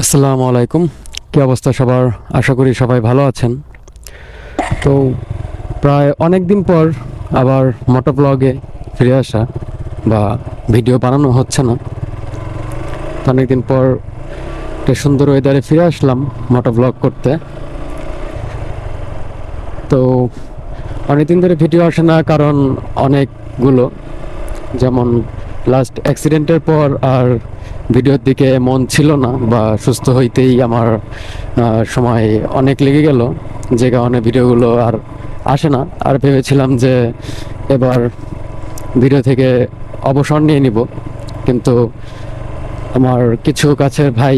আসসালামু আলাইকুম। কি অবস্থা সবার? আশা করি সবাই ভালো আছেন। তো প্রায় অনেক দিন পর আবার মোটো ব্লগে ফিরে আসা বা ভিডিও বানানো হচ্ছে না। তো অনেকদিন পর একটা সুন্দর ওয়েদারে ফিরে আসলাম মোটো ব্লগ করতে। তো অনেকদিন ধরে ভিডিও আসে না কারণ অনেকগুলো। যেমন লাস্ট অ্যাক্সিডেন্টের পর আর ভিডিওর দিকে মন ছিল না বা সুস্থ হইতেই আমার সময় অনেক লেগে গেল। যে কারণে ভিডিওগুলো আর আসে না। আর ভেবেছিলাম যে এবার ভিডিও থেকে অবসর নিয়ে নিব। কিন্তু আমার কিছু কাছের ভাই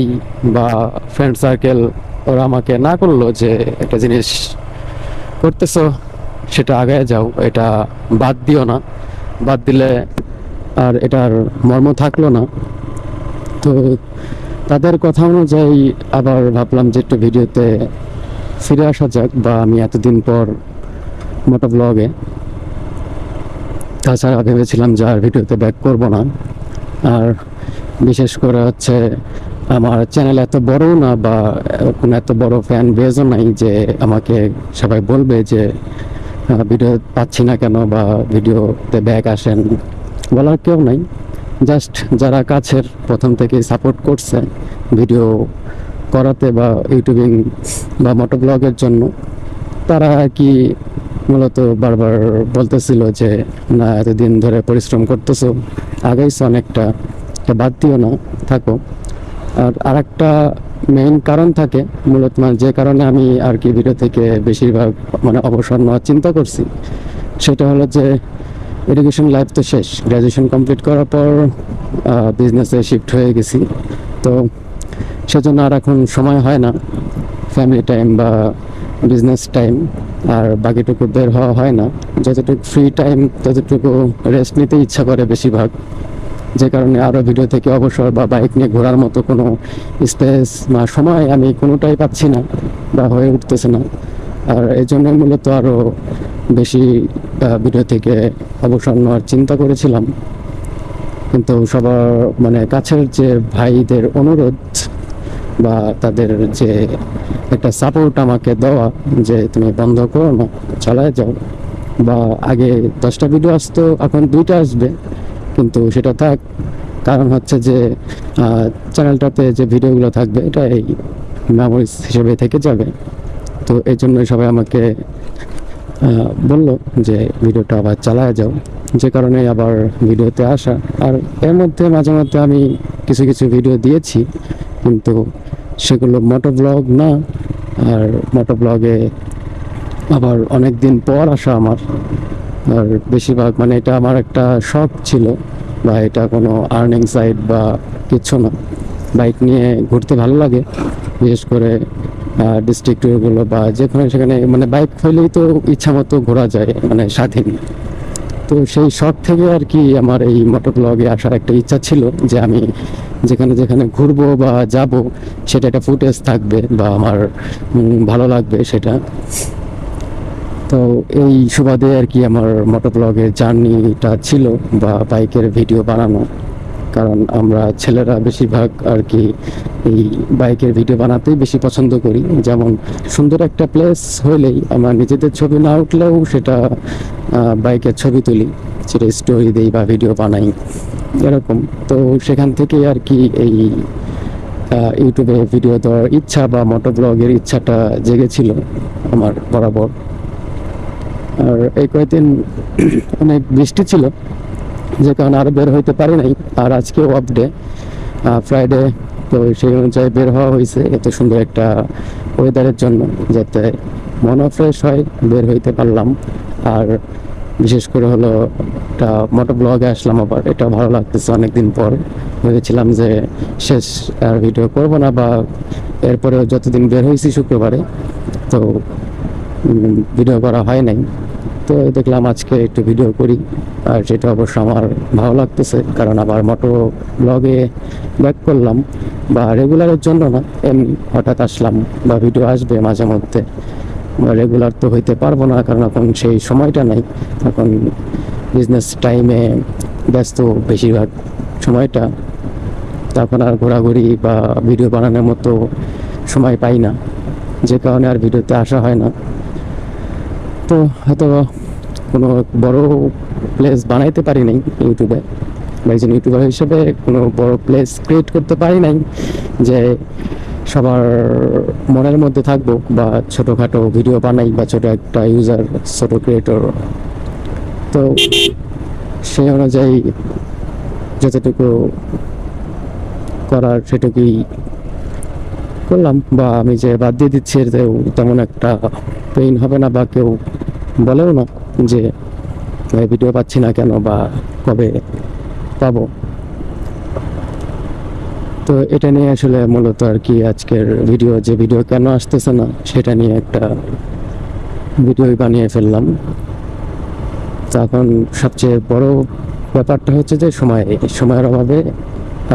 বা ফ্রেন্ড সার্কেল ওরা আমাকে না করল যে একটা জিনিস করতেছো, সেটা আগে যাও। এটা বাদ দিও না। বাদ দিলে আর এটার মর্ম থাকল না। তো তাদের কথা অনুযায়ী আবার ভাবলাম যে একটু ভিডিওতে ফিরে আসা যাক বা আমি এতদিন পর মোটো ব্লগে তাছাড়া ভেবেছিলাম যে আর ভিডিওতে ব্যাক করব না। আর বিশেষ করে হচ্ছে আমার চ্যানেল এত বড় না বা কোনো এত বড় ফ্যান বেজও নাই যে আমাকে সবাই বলবে যে ভিডিও পাচ্ছি না কেন বা ভিডিওতে ব্যাক আসেন বলার কেউ নাই। জাস্ট যারা কাছের প্রথম থেকে সাপোর্ট করছে ভিডিও করাতে বা ইউটিউবিং বা মোটো ব্লগের জন্য, তারা কি মূলত বারবার বলতেছিল যে, না, এতদিন ধরে পরিশ্রম করতেছো আগাইছো অনেকটা বাদ দিও না, থাকো। আর আরেকটা মেইন কারণ থাকে, মূলত মানে যে কারণে আমি আর কি ভিডিও থেকে বেশিরভাগ মানে অবসর নেওয়ার চিন্তা করছি, সেটা হলো যে এডুকেশন লাইফ তো শেষ। গ্র্যাজুয়েশন কমপ্লিট করার পর বিজনেসে শিফট হয়ে গেছি। তো সেজন্য আর এখন সময় হয় না। ফ্যামিলি টাইম বা বিজনেস টাইম আর বাকিটুকু বের হওয়া হয় না। যতটুকু ফ্রি টাইম ততটুকু রেস্ট নিতে ইচ্ছা করে বেশিরভাগ। যে কারণে আরও ভিডিও থেকে অবসর বা বাইক নিয়ে ঘোরার মতো কোনো স্পেস বা সময় আমি কোনোটাই পাচ্ছি না বা হয়ে উঠতেছে না। আর এই জন্য মূলত আরও বেশি ভিডিও থেকে অবসর নেওয়ার চিন্তা করেছিলাম। কিন্তু সবার মানে কাছের যে ভাইদের অনুরোধ বা তাদের যে একটা সাপোর্ট আমাকে দেওয়া যে তুমি বন্ধ করো না, চালায় যাও। বা আগে দশটা ভিডিও আসতো, এখন দুইটা আসবে। কিন্তু সেটা থাক, কারণ হচ্ছে যে চ্যানেলটাতে যে ভিডিওগুলো থাকবে এটা এই মেমোরিজ হিসেবে থেকে যাবে। তো এই জন্য সবাই আমাকে বলল যে ভিডিওটা আবার চালায় যাও। যে কারণে আবার ভিডিওতে আসা। আর এর মধ্যে মাঝে মধ্যে আমি কিছু কিছু ভিডিও দিয়েছি, কিন্তু সেগুলো মোটো ব্লগ না। আর মোটো ব্লগে আবার অনেক দিন পর আসা আমার। আর বেশিরভাগ মানে এটা আমার একটা শখ ছিল, বা এটা কোনো আর্নিং সাইট বা কিছু না। বাইক নিয়ে ঘুরতে ভালো লাগে, বিশেষ করে ডিস্ট্রিক্ট ট্যুরগুলো বা যেখানে সেখানে মানে বাইক হইলেই তো ইচ্ছা মতো ঘোরা যায় মানে স্বাধীন। তো সেই শখ থেকে আর কি আমার এই মোটর ব্লগে আসার একটা ইচ্ছা ছিল যে আমি যেখানে যেখানে ঘুরবো বা যাব, সেটা একটা ফুটেজ থাকবে বা আমার ভালো লাগবে সেটা। তো এই সুবাদে আর কি আমার মোটর ব্লগের জার্নিটা ছিল বা বাইকের ভিডিও বানানো। কারণ আমরা ছেলেরা বেশিরভাগ আর কি এই বাইকের ভিডিও বানাতেই বেশি পছন্দ করি। যেমন সুন্দর একটা প্লেস হলেই আমরা নিজেদের ছবি না উঠলেও সেটা বাইকের ছবি তুলি, সেটা স্টোরি দিই বা ভিডিও বানাই, এরকম। তো সেখান থেকে আর কি এই ইউটিউবে ভিডিও দেওয়ার ইচ্ছা বা মোটো ব্লগের ইচ্ছাটা জেগেছিল আমার বরাবর। আর এই কয়েকদিন অনেক বৃষ্টি ছিল যে কারণে আরও বের হইতে পারি নাই। আর আজকেও অফ ডে ফ্রাইডে তো সেই অনুযায়ী বের হওয়া হয়েছে এত সুন্দর একটা ওয়েদারের জন্য, যাতে মনও ফ্রেশ হয়, বের হইতে পারলাম। আর বিশেষ করে হলো একটা মোটো ব্লগে আসলাম আবার এটা ভালো লাগতেছে অনেকদিন পর। ভেবেছিলাম যে শেষ আর ভিডিও করব না বা এরপরে যতদিন বের হয়েছি শুক্রবারে, তো ভিডিও করা হয় নাই। তো দেখলাম আজকে একটু ভিডিও করি, আর সেটা অবশ্য আমার ভালো লাগতেছে, কারণ আবার মোটো ব্লগে ব্যাক করলাম, বা রেগুলারের জন্য না, এমনি হঠাৎ আসলাম, বা ভিডিও আসবে মাঝে মধ্যে রেগুলার তো হইতে পারব না, কারণ এখন সেই সময়টা নাই, এখন বিজনেস টাইমে ব্যস্ত বেশিরভাগ সময়টা তখন আর ঘোরাঘুরি বা ভিডিও বানানোর মতো সময় পাই না, যে কারণে আর ভিডিওতে আসা হয় না। তো হয়তো কোনো বড় প্লেস বানাইতে পারি নাই ইউটিউবে। বা একজন ইউটিউবার হিসেবে কোনো বড় প্লেস ক্রিয়েট করতে পারি নাই যে সবার মনের মধ্যে থাকব বা ছোটোখাটো ভিডিও বানাই বা ছোটো একটা ইউজার ছোটো ক্রিয়েটর তো সেই অনুযায়ী যতটুকু করার সেটুকুই করলাম বা আমি যে বাদ দিয়ে দিচ্ছি এতেও তেমন একটা পেইন হবে না বা কেউ বলেও না যে ভিডিও পাচ্ছি না কেন বা কবে পাবো? তো এটা নিয়ে আসলে মূলত আর কি আজকের ভিডিও যে ভিডিও কেন আসতেছে না, সেটা নিয়ে একটা ভিডিওই বানিয়ে ফেললাম। তো এখন সবচেয়ে বড় ব্যাপারটা হচ্ছে যে, সময়, সময়ের অভাবে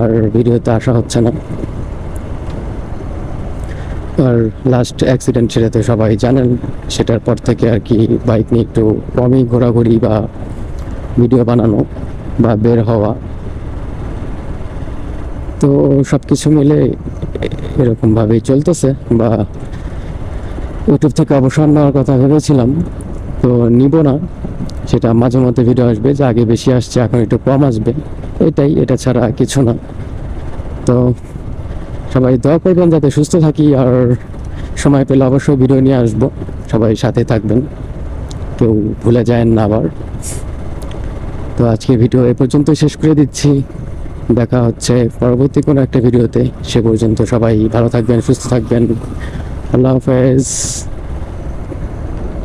আর ভিডিওতে আসা হচ্ছে না। আর লাস্ট অ্যাক্সিডেন্ট সেটা তো সবাই জানেন, সেটার পর থেকে আর কি বাইক নিয়ে একটু কমই ঘোরাঘুরি বা ভিডিও বানানো বা বের হওয়া। তো সব কিছু মিলে এরকমভাবেই চলতেছে বা ইউটিউব থেকে অবসর নেওয়ার কথা ভেবেছিলাম, তো নিব না। সেটা মাঝে মধ্যে ভিডিও আসবে, যে আগে বেশি আসছে, এখন একটু কম আসবে। এটাই, এটা ছাড়া কিছু না। তো সবাই দোয়া করবেন যাতে সুস্থ থাকি আর সময় পেলে অবশ্যই ভিডিও নিয়ে আসব। সবাই সাথে থাকবেন। কেউ ভুলে যায় না আবার। তো আজকে ভিডিও এ পর্যন্ত শেষ করে দিচ্ছি। দেখা হচ্ছে পরবর্তী কোনো একটা ভিডিওতে। সে পর্যন্ত সবাই ভালো থাকবেন, সুস্থ থাকবেন। আল্লাহ হাফেজ।